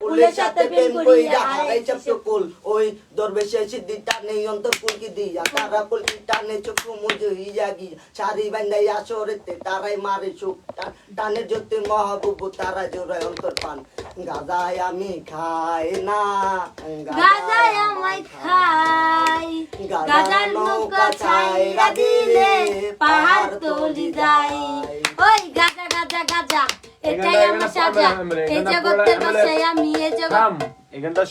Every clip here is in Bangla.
ফুলের সাথে প্রেম করিয়া হারাইছে চকুল ওই দরবেশে সিদ্ধি টানে অন্তর কুলকি দিয়া। তারা কুলকি টানে চক্ষু মুজে হইয়া গিয়া সারি বান্ধাই আসরেতে তারাই মারে টান টানের জ্যোতি মহাবুবু তারা জোড়ায় অন্তর পান। গাদায় আমি খাই না। গাজায় আমায় খাই। গাজার নৌকা ছাইরা দিলে পাহাড় তলি যায়। ওই গাজা গাজা গাজা। এটাই আমার সাজা। এই জগতের পুরোটা আমি এই জগৎ এখানটা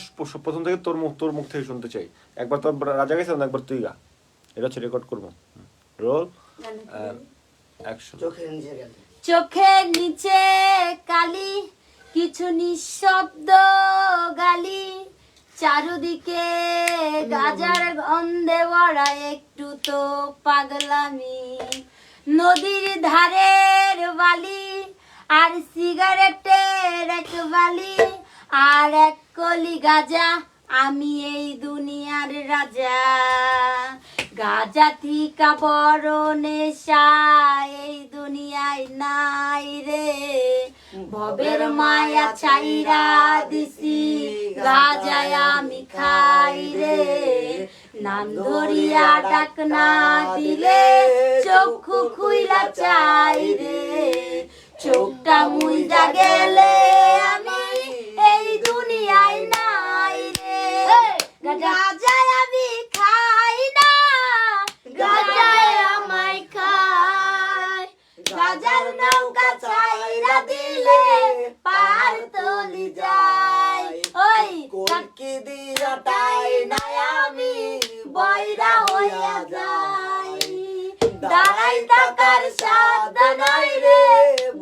প্রথম থেকে তোর মুখ তোর মুখ থেকে শুনতে চাই। একবার তোর রাজা গেছে একবার তুই গা। এটা হচ্ছে রেকর্ড করব। রোল চোখের নিচে কালি কিছু নিঃশব্দ গালি। চারুদিকে গাজার গন্ধে ভরা একটু তো পাগলামি। নদীর ধারের বালি আর সিগারেটের এক বালি, আর এক কলি গাজা। আমি এই দুনিয়ার রাজা। গাজা থিকা বড় নেশা, এই দুনিয়ায় নাই রে। ভবের মায়া ছাইরা দিছি, গাজায় আমি খাই রে। নাম ধরিয়া ডাক না দিলে চক্ষু খুইলা চাই রে। চোখটা মুইজা গেলে আমি এই দুনিয়ায় নাই রে। গাজায় আমি খাই না, গাজায় আমায় খাই গাজার নৌকা ছাইরা দিলে পার তলি যায়। ওই কলকি দিয়া তাই নাই আমি বয়রা হইয়া যাই দাঁড়াই সাদা নাই রে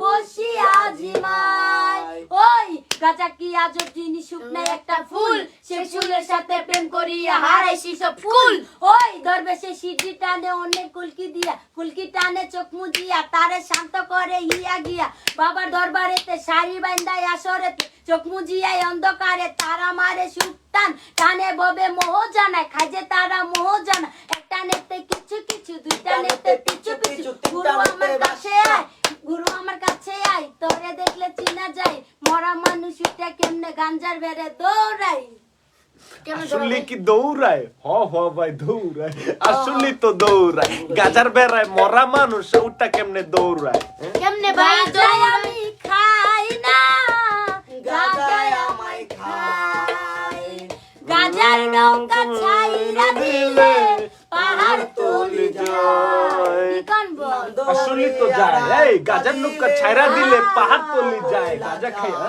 বসি আজিমাই। ওই গাজা কি আজ তিনি শুকনা একটা ফুল? সে ফুলের সাথে প্রেম করিয়া হারাইছি সব ফুল। ওই দরবেশে সিদ্ধি টানে অনেক কুলকি দিয়া কুলকি টানে চোখ মুজিয়া তারে শান্ত করে হিয়া গিয়া। বাবার দরবারেতে শাড়ি বাইন্দায় আসরেতে চোখ মুজিয়াই অন্ধকারে তারা মারে সুটান টানে ববে মোহ জানায় খাজে তারা মোহ জানা একটা নেতে কিছু কিছু দুইটা নেতে পিছু পিছু। গুরু আমার কাছে আয় গুরু আমার কাছে আয় তোরে দেখলে চিনা যায়। মরা মানুষ কেমনে গাঞ্জার বেড়ে দৌড়াই। আসলে কি দৌড়ায়? হ হ ভাই দৌড়ায়। আসলে তো দৌড়ায়। গাজার বেড়ায় মরা মানুষ ওটা কেমনে দৌড়ায়? হ্যাঁ? কেমনে বাজায় আমি খাই না। গাজায় আমায় খাই। গাজার নৌকা ছাইরা দিলে পাহাড় তুলি যায়। আসলে তো যায়। এই গাজার নৌকা ছাইরা দিলে পাহাড় তলি যায়। গাজা খাইয়া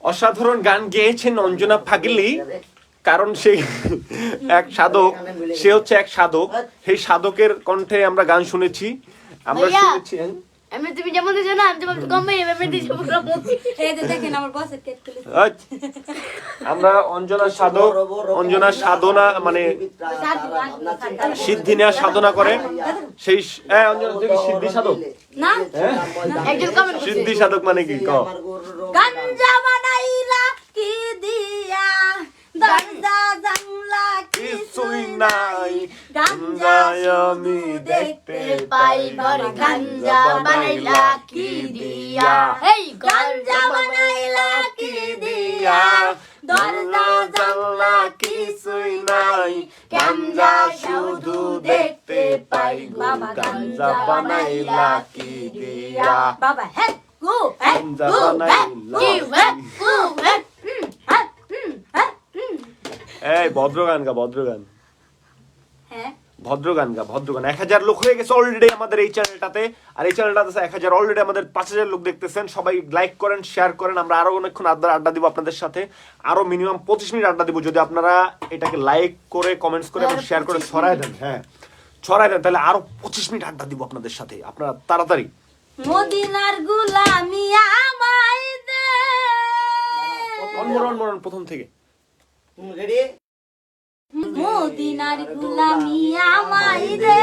অসাধারণ গান গেয়েছেন অঞ্জনা ফাগলি। কারণ সে এক সাধক সে হচ্ছে এক সাধক। সেই সাধকের কণ্ঠে আমরা গান শুনেছি। আমরা। শুনেছি হ্যাঁ? এমনি তুমি যেমন দিছো না আমি তোমাকে কম ভাই আমি দিছো পুরো এই যে দেখেন আমার বসের কেট খুলে আমরা অঞ্জনা সাধক অঞ্জনা সাধনা মানে সিদ্ধি নেওয়া সাধনা করে। সেই হ্যাঁ, অঞ্জনা তুমি সিদ্ধি সাধক? না। একজন কমেন্ট সিদ্ধি সাধক মানে কি? ক? গাঞ্জা বানাইলা কি দিয়া বাবা হে গু হে গাঞ্জা গু হে বানাইলা কি হে গু হে হুম, হে, হুম, হে, হুম। এই ভদ্র গান গা ভদ্র গান হ্যাঁ ভদ্র গান গা ভদ্র গান এক হাজার লোক হয়ে গেছে অলরেডি আমাদের এই চ্যানেলটাতে আর এই চ্যানেলটাতে এক হাজার অলরেডি আমাদের পাঁচ হাজার লোক দেখতেছেন সবাই লাইক করেন শেয়ার করেন। আমরা আরও অনেকক্ষণ আড্ডা আড্ডা দিব আপনাদের সাথে। আরও মিনিমাম পঁচিশ মিনিট আড্ডা দিব। যদি আপনারা এটাকে লাইক করে কমেন্টস করে এবং শেয়ার করে ছড়ায় দেন হ্যাঁ। দেন তাহলে আরও পঁচিশ মিনিট আড্ডা দিব আপনাদের সাথে। আপনারা তাড়াতাড়ি। মদিনার গুলামি আমায় দে। অনমরণ মরণ প্রথম থেকে। রেডি মদিনার গুলামি আমায় দে।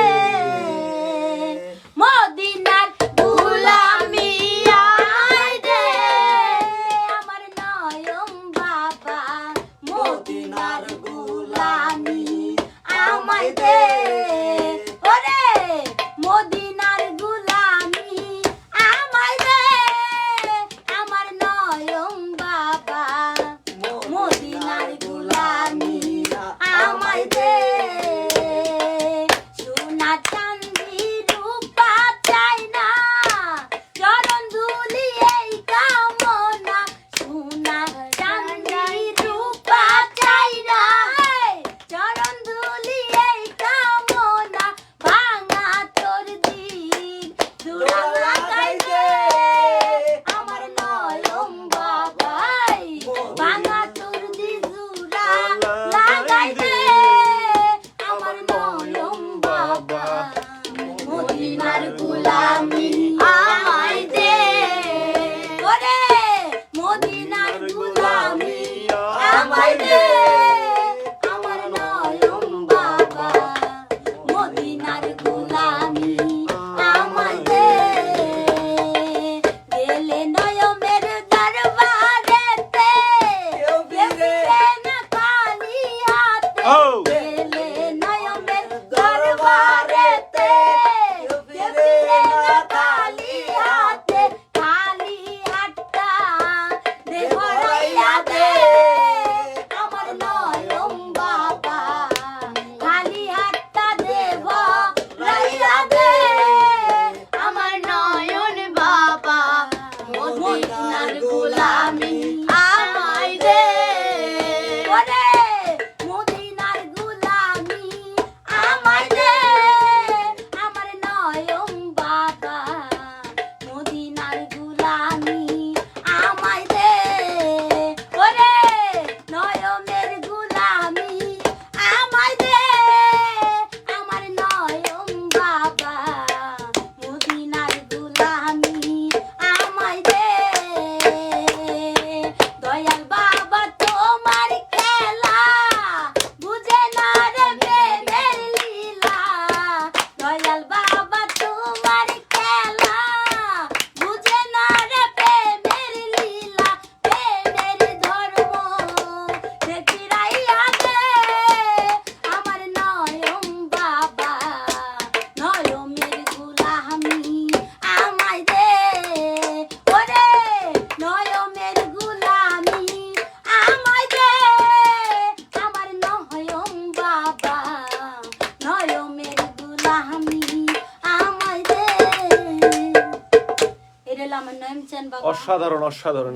অসাধারণ অসাধারণ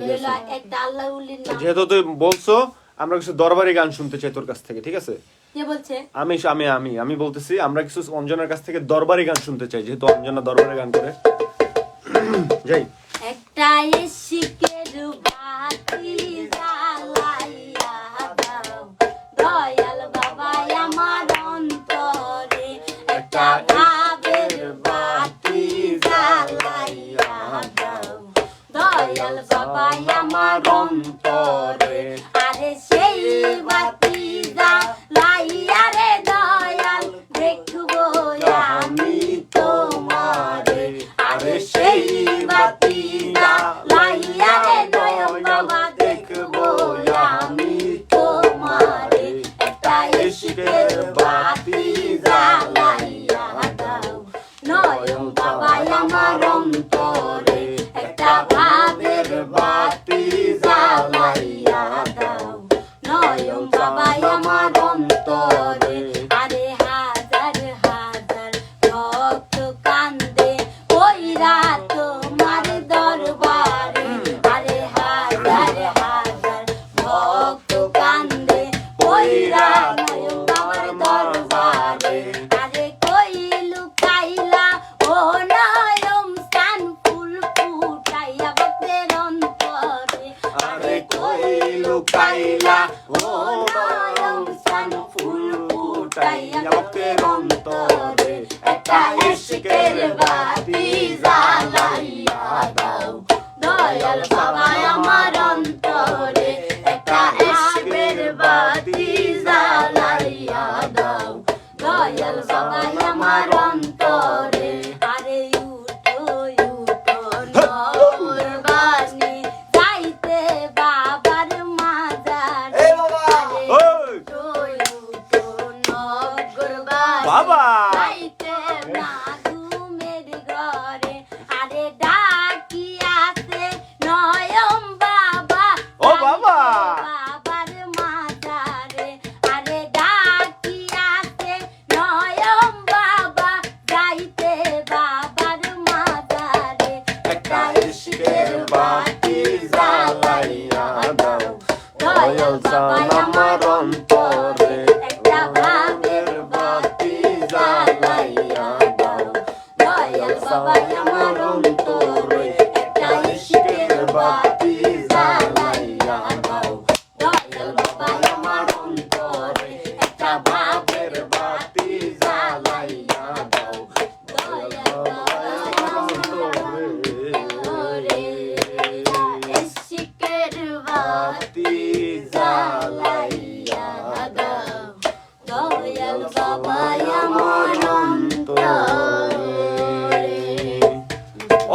যেহেতু তুই বলছো আমরা কিছু দরবারি গান শুনতে চাই তোর কাছ থেকে ঠিক আছে? আমি আমি আমি আমি বলতেছি আমরা কিছু অঞ্জনার কাছ থেকে দরবারি গান শুনতে চাই যেহেতু অঞ্জনা দরবারি গান করে। যাই। অন্তরে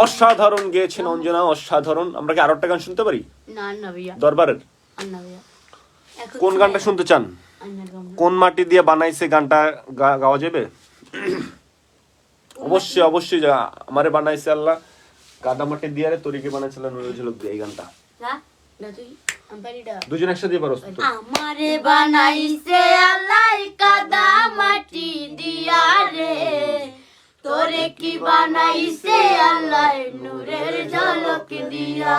অসাধারণ গেয়েছেন অঞ্জনা অসাধারণ। আমরা কি আরও একটা গান শুনতে পারি? দরবারের। কোন গানটা শুনতে চান? কোন মাটি দিয়ে বানাইছে গানটা গাওয়া যাবে? অবশ্যই অবশ্যই যা আমারে বানাইছে আল্লাহ। কাদা মাটি দিয়ে আরে তরিকে বানাইছিল নুরুল দিয়ে এই গানটা। দুজন একসাথে পারো আমারে বানাইছে আল্লাহ কাদা মাটি দিয়া রে। তোরে কি বানাইছে আল্লাহ নূরের ঝলক দিয়া?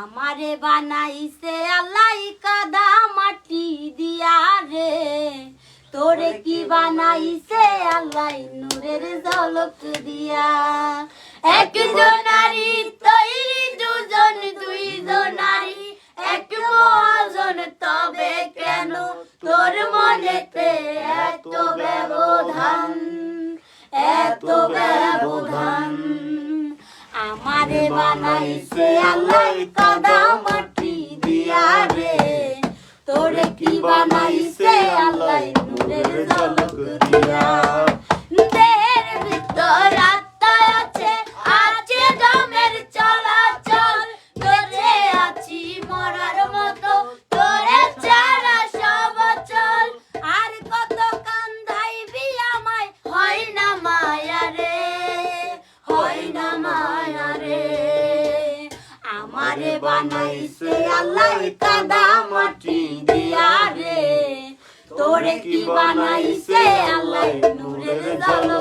আমারে বানাইছে আল্লাহ কাদা মাটি দিয়া রে। তোরে কি বানাইছে আল্লাহ নূরের ঝলক দিয়া? একজন নারী তৈ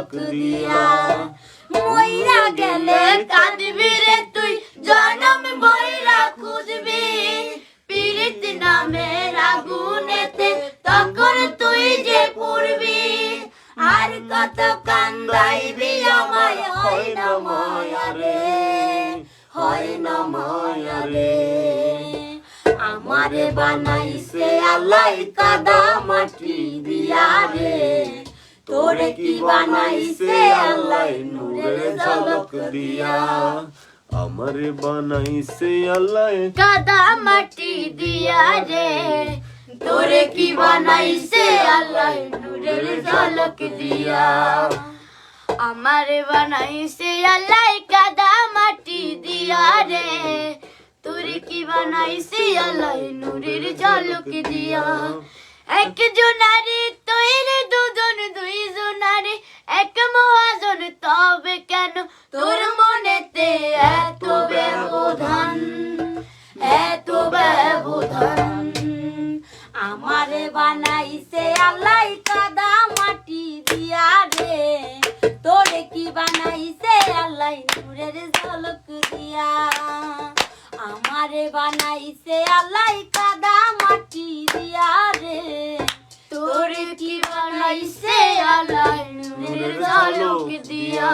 ডাক দিয়া মইরা গেলে কাঁদবি রে তুই, জনম বইরা খুঁজবি। পীড়িত নামে রাগুনেতে তখন তুই যে পুরবি আর কত কান্দাইবি আমায়, হয় না মায়া রে, হয় না মায়া রে। আমারে বানাইছে আল্লাহ কাদা মাটি দিয়া রে। তোরে কি বানাইছে আল্লাহ? নূরের ঝলক দিয়া। আমার বানাইছে আল্লাহ। কাদা মাটি দিয়া রে। তোরে কি বানাইছে আল্লাহ? নূরের ঝলক দিয়া। আমারে বানাইছে আল্লাহ কাদা মাটি দিয়া রে। তোরে কি বানাইছে আল্লাহ? নূরের ঝলক দিয়া। এক জনারে তৈরি দুজন দুই জনারে এক মহাজন, তবে কেন তোর মনেতে এত ব্যবধান? এত ব্যবধান। আমারে বানাইছে আল্লাহ কাদা মাটি দিয়া রে। তোরে কি বানাইছে আল্লাহ নূরের ঝলক দিয়া? আমারে বানাইছে আল্লাহ কাদা মাটি দিয়া রে। কি বানাইছে দিয়া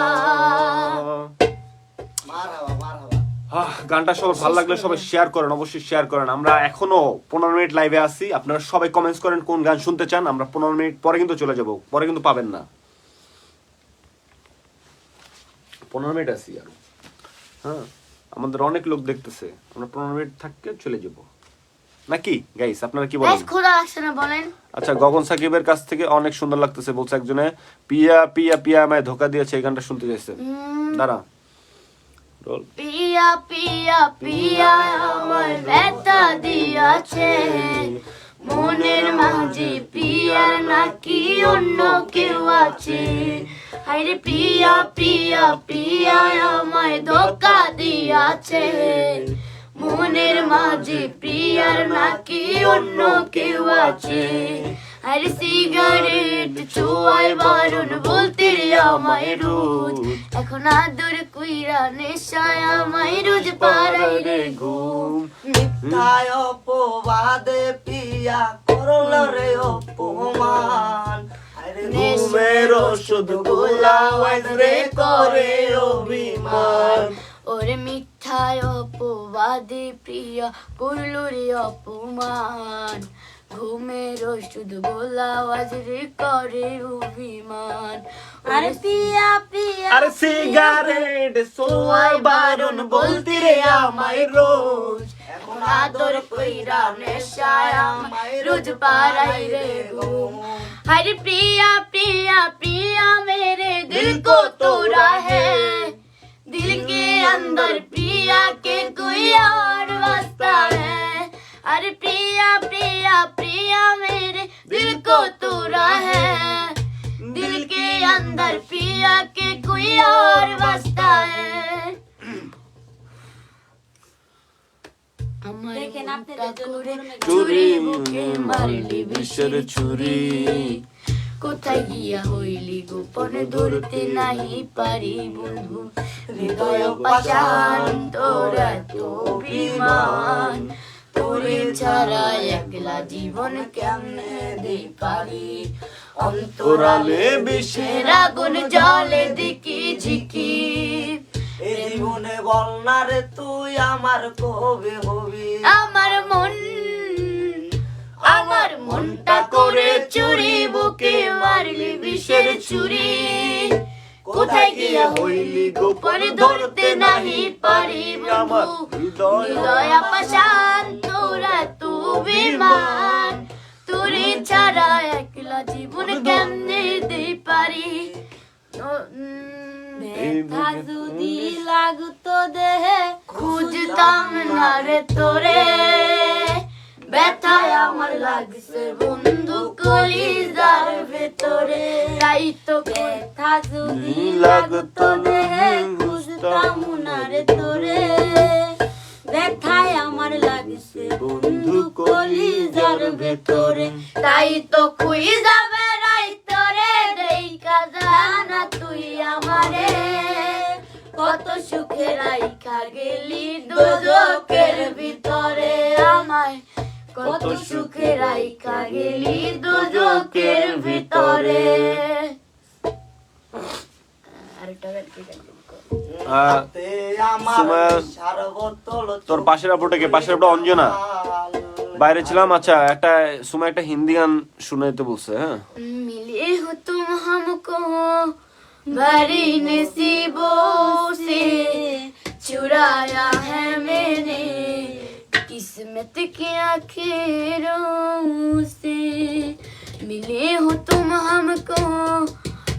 মারহাবা মারহাবা গানটা সবার ভালো লাগলে সবাই শেয়ার করেন অবশ্যই শেয়ার করেন। আমরা এখনও পনেরো মিনিট লাইভে আছি। আপনারা সবাই কমেন্টস করেন কোন গান শুনতে চান। আমরা পনেরো মিনিট পরে কিন্তু চলে যাব। পরে কিন্তু পাবেন না। পনেরো মিনিট আছি আর। হ্যাঁ আমাদের অনেক লোক দেখতেছে। আমরা পনেরো মিনিট থাকতে চলে যাব। নাকি? গাইস আপনারা কি বলেন? খোলা লাগছে না বলেন। আচ্ছা গগন সাকিবের কাছ থেকে অনেক সুন্দর লাগতেছে বলছে একজনে পিয়া পিয়া পিয়া আমায় ধোকা দিয়েছে এই গানটা শুনতে চাইছে। দাঁড়া। পিয়া পিয়া পিয়া আমার ব্যথা দিয়াছে। মনের মাঝে পিয়ার নাকি অন্য কেউ আছে। আরে প্রিয়া প্রিয়া প্রিয়া আমায় ধোকা দিয়াছে। মনের মাঝে প্রিয়ার নাকি অন্য কেউ আছে? আরে সিগারেট ছোঁয়ায় বারণ বলতে আমায় রোজ। এখন আদর কুইরা নেশায় আমায় রোজ পাড়াই রে ঘুম। মিথ্যায় অপবাদে পিয়া করল রে অপমান। ঘুমের ওষুধ গোলাওয়াজ রে করে অভিমান। ওরে মিথ্যায় অপবাদে প্রিয়া করলো রে অপমান ঘুমের ওষুধ গোলা রে করে অভিমান আরে পিয়া পিয়া আরে সিগারেট সোয়াই বারণ বলতে রে আমায় রোজ এখন আদর কইরা নেশায় আমায় রোজ পারাই রে ঘুম हरे प्रिया प्रिया प्रिया मेरे दिल को तोड़ा है दिल के अंदर प्रिया के कोई और वास्ता है। अरे प्रिया प्रिया प्रिया मेरे दिल को तोड़ा है। दिल के अंदर प्रिया के कोई और वास्ता है। छुरी छुरी मुखे मारली बिशर छुरी। কোথায় গিয়া হইলি গোপনে ধরতে নাহি পারি বন্ধু? হৃদয় পাশান তোরা তো অভিমান। তোরে ছাড়া একলা জীবন কেমনে দে পারি? অন্তরালে বিষের আগুন জলে দিকি ঝিকি এ জীবনে বল না রে তুই আমার কবে হবি? আমার মন আমার মনটা করে চুরি, বুকে মারলি বিষের চুরি। কোথায় গিয়া হইলি গোপন ধরতে নাহি পারি আমার হৃদয় পাশান তোরা তু বিমান তোরে ছাড়া একলা জীবন কেমনে দে পারি? যদি লাগতো দেহে, খুঁজতাম না রে তোরে। ব্যথায় আমার লাগছে বন্ধু কলিজার ভেতরে। তাই তো ব্যথা যদি লাগতো দেহে খুঁজতাম না রে তোরে। ব্যথায় আমার লাগছে বন্ধু কলিজার ভেতরে। তাই তো খুই যাবে রাই তোরে দেখা জানা তুই আমারে। কত সুখে রাইখা গেলি দুজকের ভিতরে। আমায় কত সুখে রাইখা গেলি দুজকের ভিতরে। তোর পাশের আপুটাকে পাশের আপুটা অঞ্জনা? বাইরে ছিলাম আচ্ছা একটা সময় একটা হিন্দি গান শুনাইতে বলছে হ্যাঁ? মিলে হো তুম হামকো ভরি নসিবো সে চুরায়া হ্যায় মেনে। किस्मत के आखिरों से मिले हो तुम हमको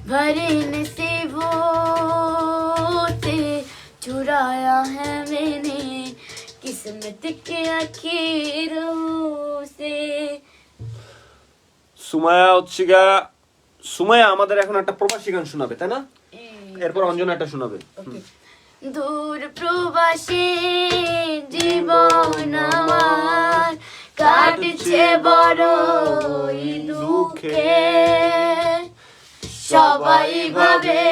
भरी नसीबों से चुराया है मैंने किस्मत के आखिरों से সুমায়া হচ্ছে গা সুমায়া আমাদের এখন একটা প্রবাসী গান শোনাবে তাই না এরপর অঞ্জনা একটা শোনাবে দূর প্রবাসী জীবন আমার কাটছে বড়ই দুঃখে। সবাই ভাবে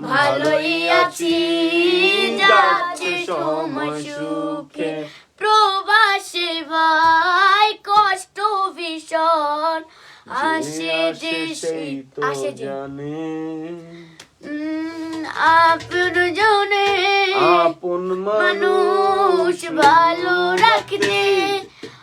ভালোই আছি যাচ্ছে সময় সুখে। প্রবাসে ভাই কষ্ট ভীষণ। আসে যে আসে জানে। আপন জনে আপন মানুষ ভালো রাখতে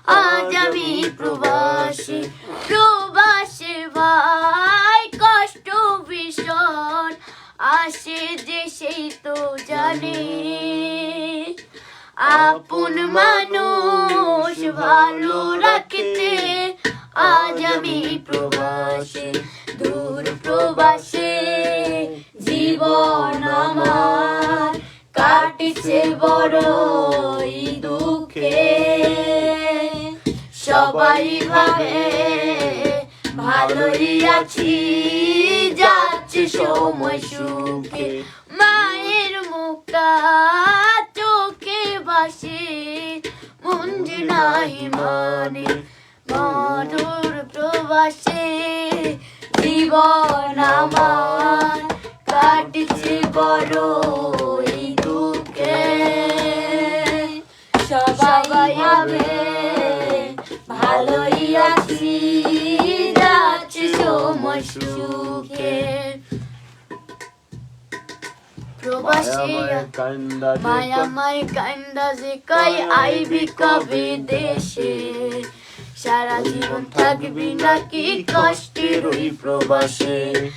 আজ আমি প্রবাসী। প্রবাসে ভাই কষ্ট ভীষণ। আসে যে সেই তো জানে। আপন মানুষ ভালো রাখতে আজ আমি প্রবাসী। দূর প্রবাসে। জীবন আমার কাটছে বড়ই দুঃখে। সবাই ভাবে ভালোই আছি, যাচ্ছে সময় সুখে। মায়ের মুখটা চোখে বাসে যে নাই মানে মধুর প্রবাসে। জীবন আইবি কবে দেশে সারা জীবন থাকবি নাকি কষ্টের ওই প্রবাসে?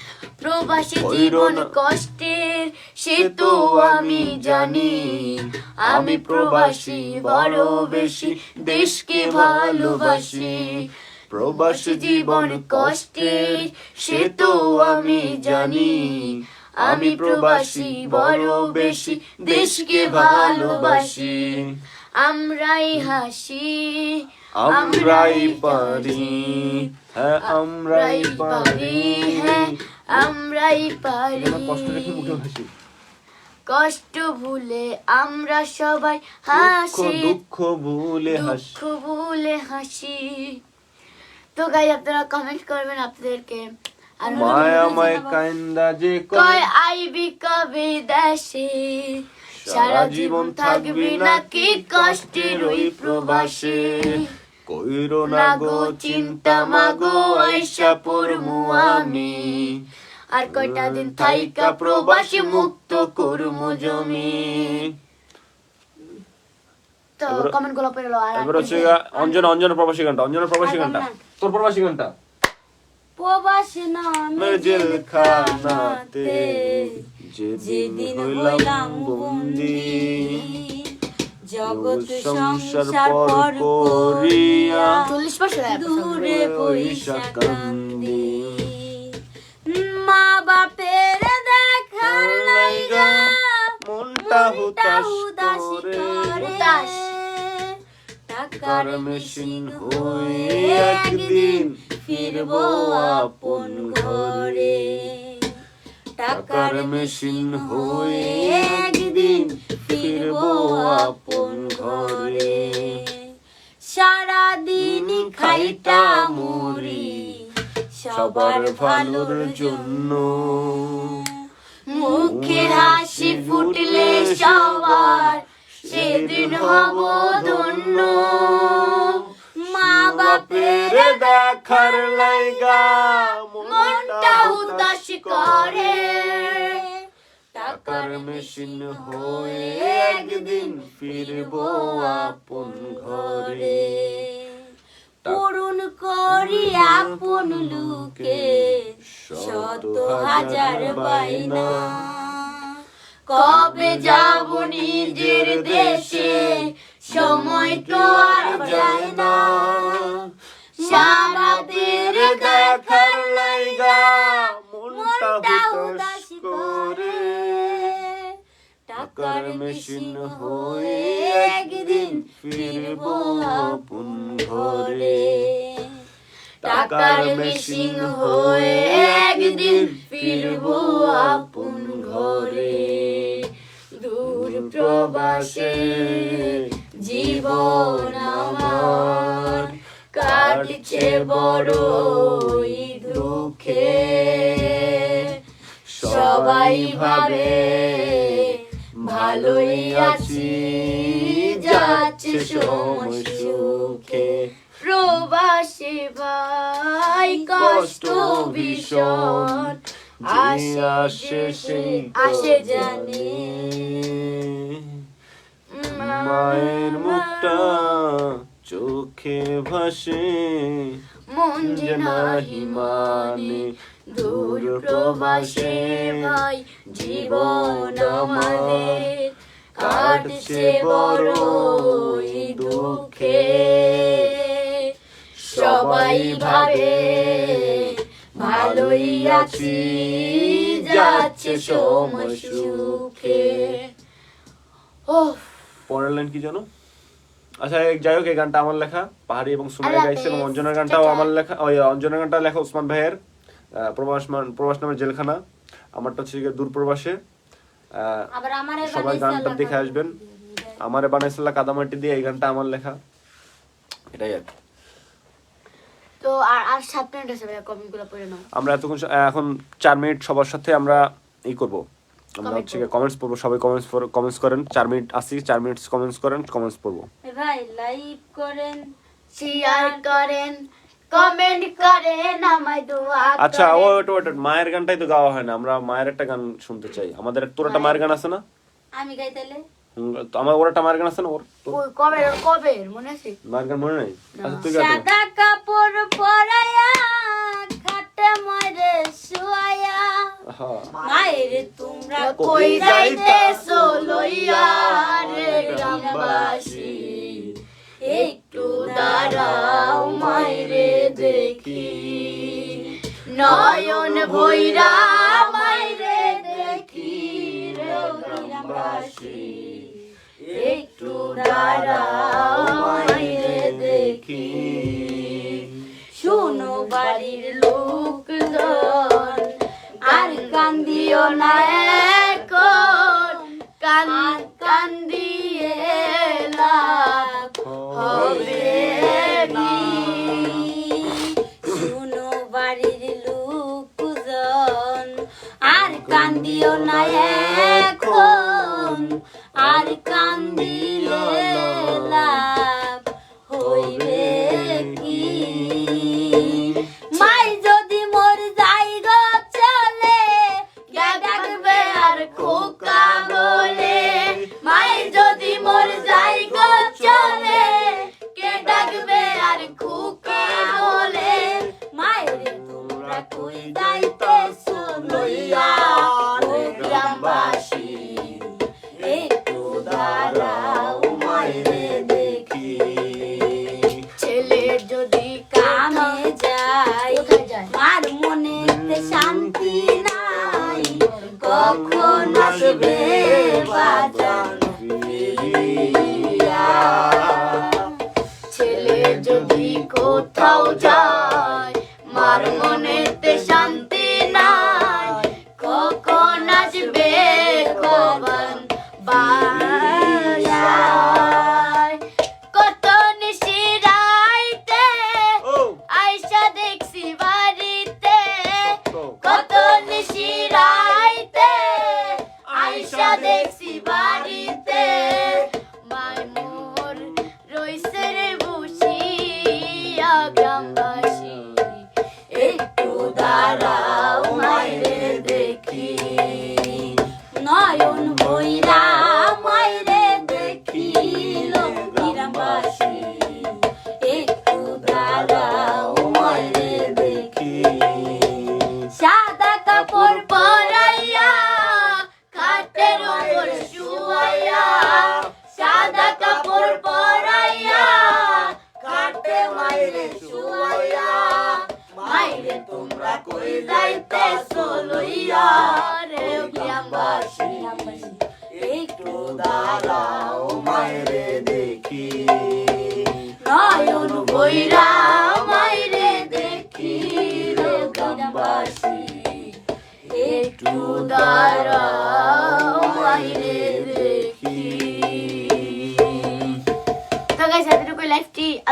প্রবাসী জীবন কষ্টের সে তো আমি জানি। আমি প্রবাসী বড় বেশি দেশকে ভালোবাসি। প্রবাসী জীবন কষ্টের সে তো আমি জানি। আমি প্রবাসী বড় বেশি দেশকে ভালোবাসি। আমরাই হাসি আমরাই পারি। হ্যাঁ আমরাই পারি। হ্যাঁ আমরাই পারি। কষ্ট ভুলে আমরা সবাই হাসি। দুঃখ ভুলে হাসি। দুঃখ ভুলে হাসি। তো গাই আপনারা কমেন্ট করবেন আপনাদেরকে আর মায়া কান্দা যে কয় আইবি কবে দেশে? সারা জীবন থাকবি নাকি কষ্টের ওই প্রবাসে? কইরো না গো চিন্তা মাগো আইসা পড়মু আমি। আর কয়টা দিন থাইকা প্রবাসী মুক্ত করমু জমি। তো কমেন্টগুলো পেল আর এবার হচ্ছে গা অঞ্জনা অঞ্জনা প্রবাসী গানটা অঞ্জন প্রবাসী আর গানটা তোর প্রবাসী গানটা প্রবাসী নামে জেলখানাতে যেদিন হইলাম বন্দি জগৎ সংসার পর করিয়া দূরে বইসা কান্দি। মা বাপের দেখার লাইগা মনটা হুতাশ করে। করে। টাকার মেশিন হয়ে একদিন ফিরবো আপন ঘরে। টাকার মেশিন হয়ে একদিন ফিরবো আপন ঘরে। সারাদিন খাইটা মরি সবার ভালোর জন্য। মুখে হাসি ফুটলে সবার, সেদিন হব ধন্য। দেখার মনটা উদাস করে। মেশিন হয়ে একদিন ফিরবো আপন ঘরে। পূরণ করি আপন লুকে, শত হাজার বাইনা কবে যাব নিজের দেশে? সময় তো আর যায় না। সারাতের দেখার লাইগা মনটা উদাস করে। টাকার মেশিন হয়ে একদিন ফিরবো আপন ঘরে। টাকার মেশিন হয়ে একদিন ফিরবো আপন ঘরে। দূর প্রবাসে জীবন আমার। কাটছে বড়ই দুঃখে। সবাই ভাবে ভালোই আছি, যাচ্ছে সময় সুখে। প্রবাসী ভাই কষ্ট ভীষণ। আসে আসে জানি। মায়ের মুখটা চোখে ভাসে মন যে নাহি মানে মানে দূর প্রবাসে ভাই জীবন আমাদের। কাটছে বড়ই দুঃখে। সবাই ভাবে ভালোই আছি যাচ্ছে সময় সুখে। ও পরের লাইন কি জানো? আচ্ছা এই- যাই হোক এই গানটা আমার লেখা পাহাড়ি এবং সুমাই আল্লাহ গাইছে এবং। অঞ্জনার গানটাও আমার লেখা ওই অঞ্জনার গানটা লেখা ওসমান ভাইয়ের প্রবাস প্রবাস নামের জেলখানা আমারটা হচ্ছে গিয়ে দূর প্রবাসে আহ, আবার আমারে সবাই গানটা দেখে আসবেন। আমারে বানাইছিলা কাদামাটি দিয়ে এই গানটা আমার লেখা। এটাই আর কি। তো আর আর সাত মিনিট আছে ভাইয়া কমেন্ট পড়ে নাও। আমরা এতক্ষণ এখন চার মিনিট সবার সাথে আমরা ই করব। আমরা হচ্ছে কমেন্টস পড়ব সবাই কমেন্টস কমেন্টস করেন। চার মিনিট আসি চার মিনিট কমেন্টস করেন কমেন্টস পড়ব। ভাই লাইক করেন শেয়ার করেন কমেন্ট করেন আমায় দোয়া আচ্ছা করেন। ওয়েট ওয়েট মায়ের গানটাই তো গাওয়া হয় না আমরা মায়ের একটা গান শুনতে চাই। আমাদের তোর একটা মায়ের গান আছে না? আমি গাইতালে হুম, তো আমার ওর একটা মায়ের গান আছে না ওর? কবে কবে মনে আছে? মায়ের গান মনে নেই? আচ্ছা তুই গা সাদা কাপড় পরায়া মরে। মায়ের তোমরা কই যাইতেছো লইয়া রে গ্রামবাসী। একটু দাঁড়াও মাইরে দেখি। নয়ন ভৈরা মাইরে দেখি রে গ্রামবাসী। একটু দাঁড়াও মাইরে দেখি। বাড়ির লোকজন আর কান্দিও না এখন। কান কান্দিয়ে লাভ হবে কোথাও যায়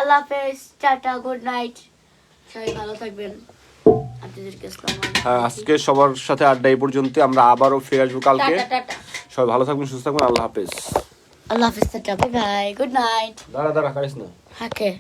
আল্লাহ হাফেজ টাটা গুড নাইট সবাই ভালো থাকবেন। হ্যাঁ আজকে সবার সাথে আড্ডা এই পর্যন্ত আমরা আবারও ফিরে আসব কালকে। সবাই ভালো থাকবেন সুস্থ থাকবেন। আল্লাহ হাফেজ। আল্লাহ হাফেজ tata. Bye bye good night দাঁড়া দাঁড়া কারিস না। হাকে?